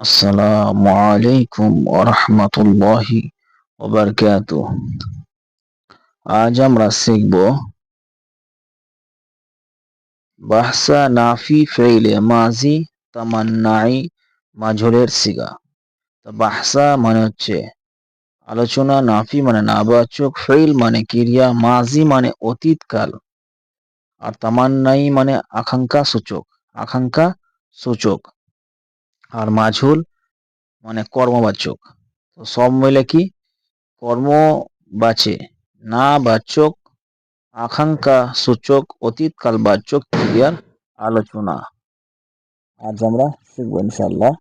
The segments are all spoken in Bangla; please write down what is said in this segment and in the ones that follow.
আসসালামু আলাইকুম ওরহমতুল্লাহি ওবরকাত আজ আমরা শিখব বাহসা নাফি ফেইলে মাজি তামান্নাই মাঝরের সিগা। তো বাহসা মানে হচ্ছে আলোচনা, নাফি মানে নাবাচক, ফেইল মানে ক্রিয়া, মাজি মানে অতীতকাল, আর তামান্নাই মানে আকাঙ্ক্ষা সূচক আকাঙ্ক্ষা সূচক। আর মাঝুল মানে কর্মবাচক। তো সব মিলে কি? কর্ম বাচে, না বাচক, আকাঙ্ক্ষা সূচক অতীতকাল বাচক, ক্রিয়ার আলোচনা। আজ আমরা শিখব ইনশাল্লাহ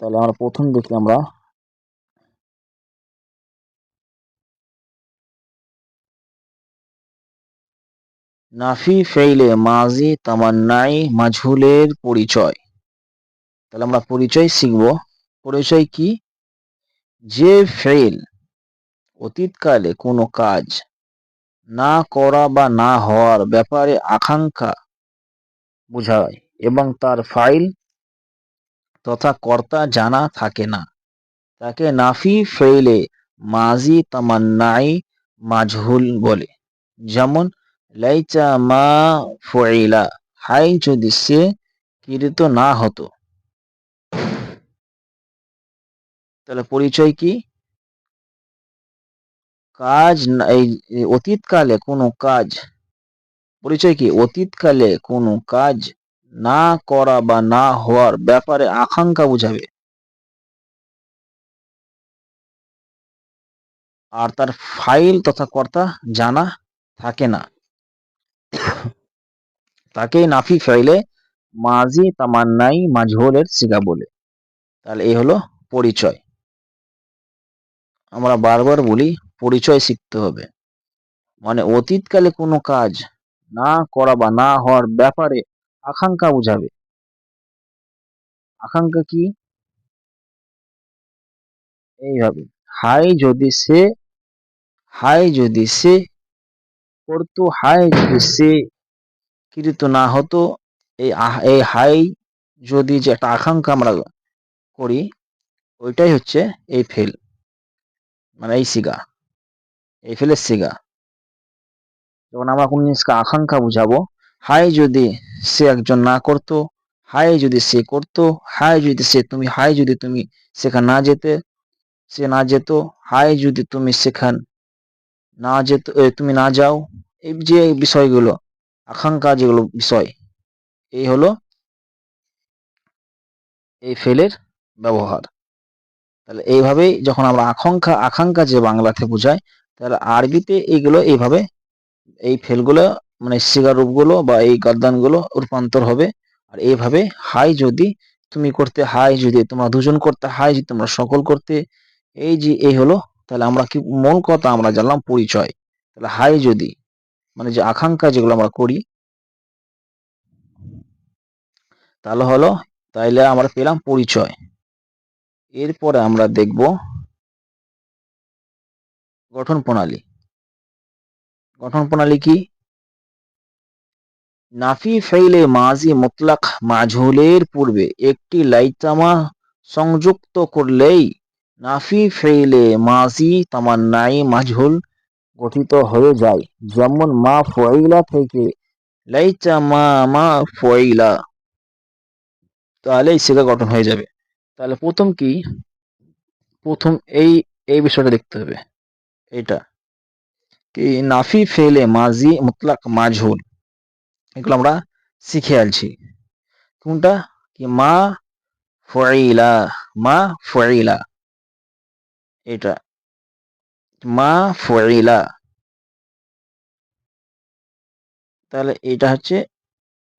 তাহলে আমরা প্রথম দেখি আমরা। নাফি ফেইলে মাজি তামান্নাই মাঝুলের পরিচয়। তাহলে আমরা পরিচয় শিখব। পরিচয় কি? যে ফেল অতীতকালে কোনো কাজ না করা বা না হওয়ার ব্যাপারে আকাঙ্ক্ষা বোঝায় এবং তার ফাইল তথা কর্তা জানা থাকে না। তাকে নাফি ফেলে মাজি তামান্নাই মাঝহুল বলে। যেমন, লাইচা মা ফইলা, হাই যদি সে কৃত না হতো। তাহলে পরিচয় কি? কাজ এই অতীতকালে কোনো কাজ, পরিচয় কি? অতীতকালে কোনো কাজ না করা বা না হওয়ার ব্যাপারে আকাঙ্ক্ষা বুঝাবে। আর তার ফাইল তথা কর্তা জানা থাকে না। তাকে নাফি ফাইলে মাজি তামান্নাই মাঝহলের সিগা বলে। তাহলে এই হলো পরিচয়। আমরা বারবার বলি, পরিচয় শিখতে হবে। মানে অতীতকালে কোনো কাজ না করা বা না হওয়ার ব্যাপারে আকাঙ্ক্ষা বুঝাবে। আকাঙ্ক্ষা কি? এইভাবে হাই যদি সে হাই যদি সে করতো হাই যদি সে কৃত না হতো, এই এই হাই যদি যে একটা আকাঙ্ক্ষা আমরা করি, ওইটাই হচ্ছে এই ফেল মানে এই সিগা এই ফেলের সিগা। যখন আমরা কোনো জিনিসকে আকাঙ্ক্ষা বুঝাবো হাই যদি সে একজন না করতো হাই যদি সে করতো হাই যদি সে তুমি হাই যদি তুমি সেখানে না যেতে, সে না যেত হাই যদি তুমি সেখান না যেত তুমি না যাও, এই যে বিষয়গুলো, আকাঙ্ক্ষা যেগুলো বিষয়, এই হলো এই ফেলের ব্যবহার। তাহলে এইভাবেই যখন আমরা আকাঙ্ক্ষা আকাঙ্ক্ষা যে বাংলাতে বোঝায় তাহলে আরবিতে এইগুলো এইভাবে, এই ফেলগুলো মানে সিগার রূপগুলো বা এই গাদ্দানগুলো রূপান্তর হবে। আর এইভাবে হাই যদি তুমি করতে, হাই যদি তোমরা দুজন করতে, হাই যদি তোমরা সকল করতে, এই যে এই হলো, তাহলে আমরা কি মূল কথা আমরা জানলাম পরিচয়। তাহলে হাই যদি মানে যে আকাঙ্ক্ষা যেগুলো আমরা করি, তাহলে হলো, তাইলে আমরা পেলাম পরিচয়। এরপরে আমরা দেখব গঠন প্রণালী। গঠন প্রণালী কি? নাফি ফেইলে মাজি মুতলাক মাঝুলের পূর্বে একটি লাইতামা সংযুক্ত করলেই নাফি ফেইলে মাজি তামান্নাই মাঝুল গঠিত হয়ে যায়। যেমন, মা ফয়লা থেকে লাইচা মা ফয়লা। তাহলে শিখা গঠন হয়ে যাবে। তাহলে প্রথম কি? প্রথম এই এই বিষয়টা দেখতে হবে। এটা কি, নাফি ফেলে মাজি মুতলাক মাঝুল এগুলো আমরা শিখে আলছি। কোনটা? কি, মা ফয়লা মা ফয়লা এটা মা ফয়লা তাহলে এটা হচ্ছে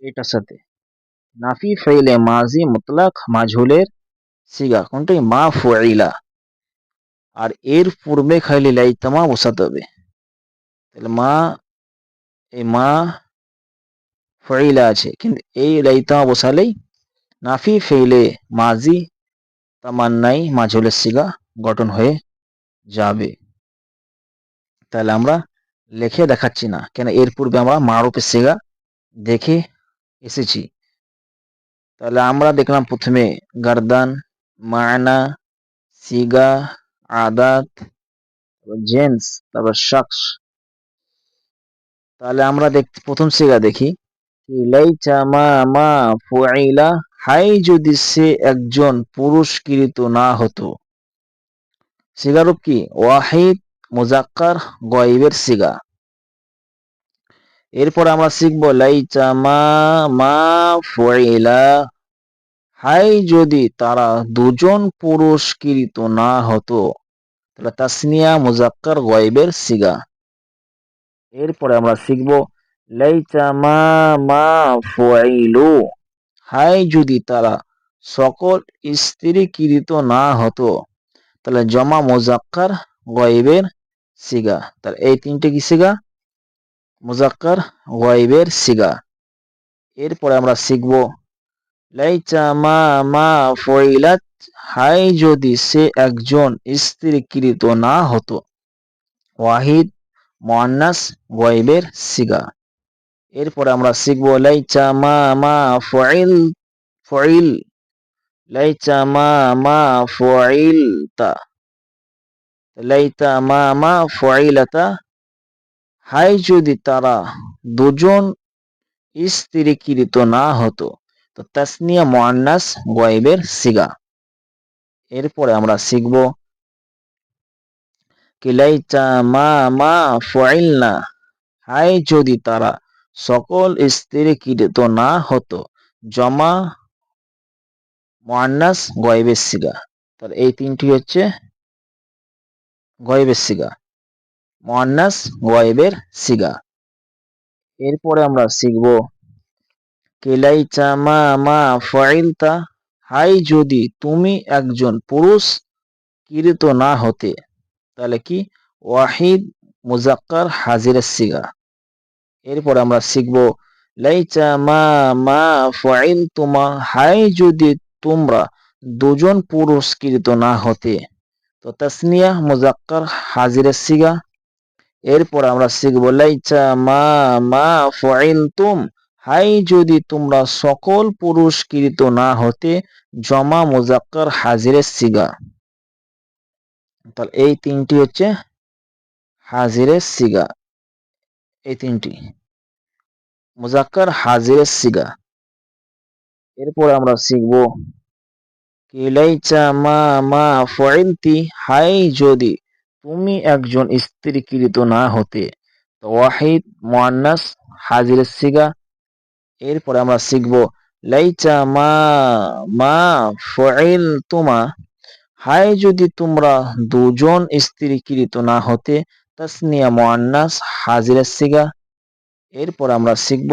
এটার সাথে। নাফি ফেলে মাজি মুতলাক মাঝুলের সিগা, কোনটাই? মা ফুইলা। আর এর পূর্বে খাইলে লাইতামা বসাতে হবে। তাহলে মা, এই মা ফুইলা আছে। কিন্তু এই লাইতামা বসালেই নাফি ফেলে মাজি তামান্নাই মাঝুলের সিগা গঠন হয়ে যাবে। তাহলে আমরা লেখে দেখাচ্ছি না, কেন এর পূর্বে আমরা মারুপের সিগা দেখে এসেছি। তাহলে আমরা দেখলাম প্রথমে গার্দান মায়না সিগা, আদাত জেন্স, তারপর শখস তাহলে আমরা দেখ, প্রথম সিগা দেখি। হাই যদি সে একজন পুরস্কৃত না হতো। সিগারূপ কি? ওয়াহিদ, মুজাক্কার, গয়েবের সিগা। এরপর আমরা শিখব, লাইচা মা মা ফুআইলা হাই যদি তারা দুজন পুরস্কৃত না হতো, তাহলে তাসনিয়া মুজাক্কার গয়েবের সিগা এরপরে আমরা শিখব, লাইচা মা মা হাই যদি তারা সকল স্ত্রীকৃত না হতো, তাহলে জমা মুজাক্কার গয়েবের সিগা তাহলে এই তিনটে কি সিগা মুজাক্কার গয়েবের সিগা এরপরে আমরা শিখব লাইচা মা মা ফইলাত, হাই যদি সে একজন স্ত্রীকৃত না হতো। ওয়াহিদ মোয়ান্নাস গয়েবের সিগা। এরপরে আমরা শিখব লাইচা মা মা ফইল ফইল। লাইচা মা মা ফইলতা। লাইতা মা মা ফইলাতা। হাই যদি তারা দুজন স্ত্রীকৃত না হতো। তো তাসনিয়া মোয়ান্নাস গয়েবের সিগা। এরপরে আমরা শিখব কিলাইতা মা মা না হাই যদি তারা সকল স্ত্রীকৃত না হতো, জমা মোয়ান্নাস গয়েবের সিগা। তাহলে এই তিনটি হচ্ছে গয়েবের সিগা মোয়ান্নাস গয়েবের সিগা। এরপরে আমরা শিখব কেলাইচা মা মা ফাইলতা, হাই যদি তুমি একজন পুরুষ কৃত না হতে, তাহলে কি? ওয়াহিদ মুজাক্কার হাজিরের সিগা। এরপর আমরা শিখব, লাইচা মা মা ফাইল তোমা হাই যদি তোমরা দুজন পুরস্কৃত না হতে, তো তাসনিয়া মুজাক্কার হাজিরের সিগা। এরপর আমরা শিখব, লাইচা মা মা ফাইল তুম হাই যদি তোমরা সকল পুরুষ পুরস্কৃত না হতে জমা মুজাক্কার হাজিরের সিগা। তাহলে এই তিনটি হচ্ছে হাজিরের সিগা। এই তিনটি। মুজাক্কার হাজিরের সিগা। এরপর আমরা শিখব কিলাইচা মা মা ফয়েলতি হাই যদি তুমি একজন স্ত্রীকৃত না হতে তো ওয়াহিদ মোয়ান্নাস, হাজিরের সিগা। এরপরে আমরা শিখব লাইচা মা মা ফয়েল তোমা হাই যদি তোমরা দুজন স্ত্রীকৃত না হতে, তাসনিয়া মোয়ান্নাস হাজিরের সিগা। এরপর আমরা শিখব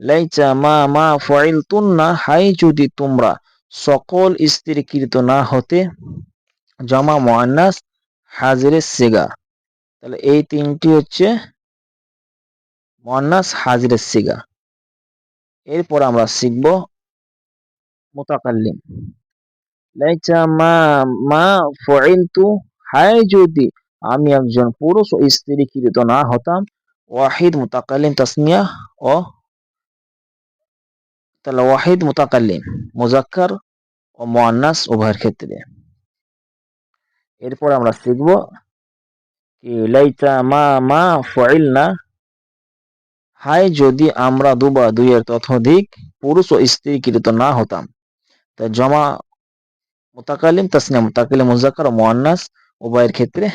লাইচা মা মা ফয়েল তুন্না হাই যদি তোমরা সকল স্ত্রীকৃত না হতে, জমা মোয়ান্নাস হাজিরের সিগা। তাহলে এই তিনটি হচ্ছে মোয়ান্নাস হাজিরের সিগা। এরপর আমরা শিখব মোতাকাল্লিম। লাইচা মা মা যদি আমি একজন পুরুষ ও স্ত্রীকৃত না হতাম। ওয়াহিদ মুতাকাল্লিম তাসমিয়া ও তাহলে ওয়াহিদ মুতাকাল্লিম, মুজাক্কার ও মোয়ান্নাস উভয়ের ক্ষেত্রে। এরপর আমরা শিখব কি লাইতা মা মা না হাই যদি আমরা দুবা দুইয়ের ততোধিক পুরুষ ও স্ত্রীকৃত না হতাম। তা জমা মুতাকালিম তাসনিয়া মুতাকালিম মুজাক্কার ও মোয়ান্নাস উভয়ের ক্ষেত্রে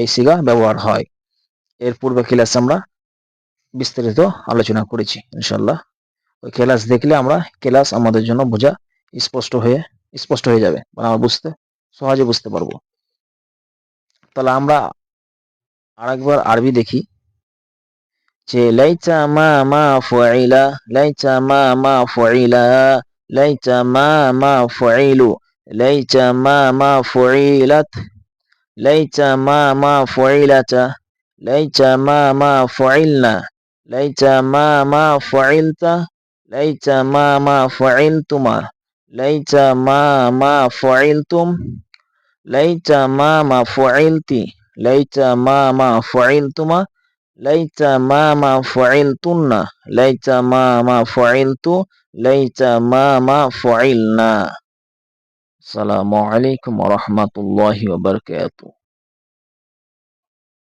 এই সিগা ব্যবহার হয়। এর পূর্বে ক্লাসে আমরা বিস্তারিত আলোচনা করেছি ইনশাল্লাহ ওই ক্লাস দেখলে আমরা ক্লাস আমাদের জন্য বোঝা স্পষ্ট হয়ে স্পষ্ট হয়ে যাবে। মানে আমরা বুঝতে, সহজে বুঝতে পারব। তাহলে আমরা আরেকবার আরবি দেখি। যে লাইচা মা মা ফুইলা লাইচা মা মা ফুইলা লাইচা মা মা ফুইলু লাইচা মা মা ফুইলাত লাইচা মা মা ফুইলাতা লাইচা মা মা ফুইলনা লাইচা মা মা ফুইলতা লাইচা মা মা ফুইলতুমা লাইচা মা মা ফুইলতুম লাইচা মা মা ফুইলতি লাইচা মা মা ফুইলতুমা লাইতা মা মা ফাইলতুন্না লাইতা মা মা ফাইলতু লাইতা মা মা ফাইলনা আসসালামু আলাইকুম ওয়া রাহমাতুল্লাহি ওয়া বারাকাতুহু